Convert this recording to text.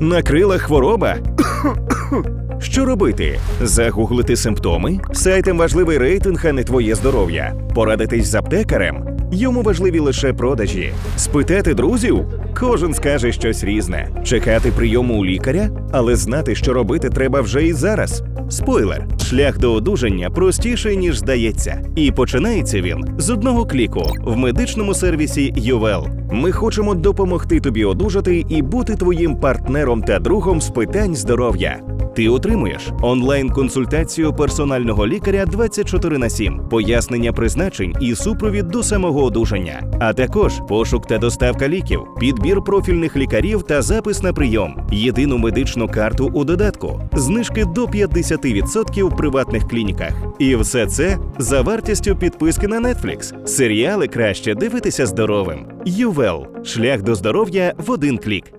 Накрила хвороба? Що робити? Загуглити симптоми? Сайтам важливий рейтинг, а не твоє здоров'я. Порадитись з аптекарем? Йому важливі лише продажі. Спитати друзів? Кожен скаже щось різне. Чекати прийому у лікаря, але знати, що робити треба вже і зараз. Спойлер: шлях до одужання простіший, ніж здається. І починається він з одного кліку в медичному сервісі Ювел. Ми хочемо допомогти тобі одужати і бути твоїм партнером та другом з питань здоров'я. Ти отримуєш онлайн-консультацію персонального лікаря 24 на 7, пояснення призначень і супровід до самого одужання, а також пошук та доставка ліків, підбір профільних лікарів та запис на прийом, єдину медичну карту у додатку, знижки до 50% в приватних клініках. І все це за вартістю підписки на Netflix. Серіали краще дивитися здоровим. Ювел шлях до здоров'я в один клік.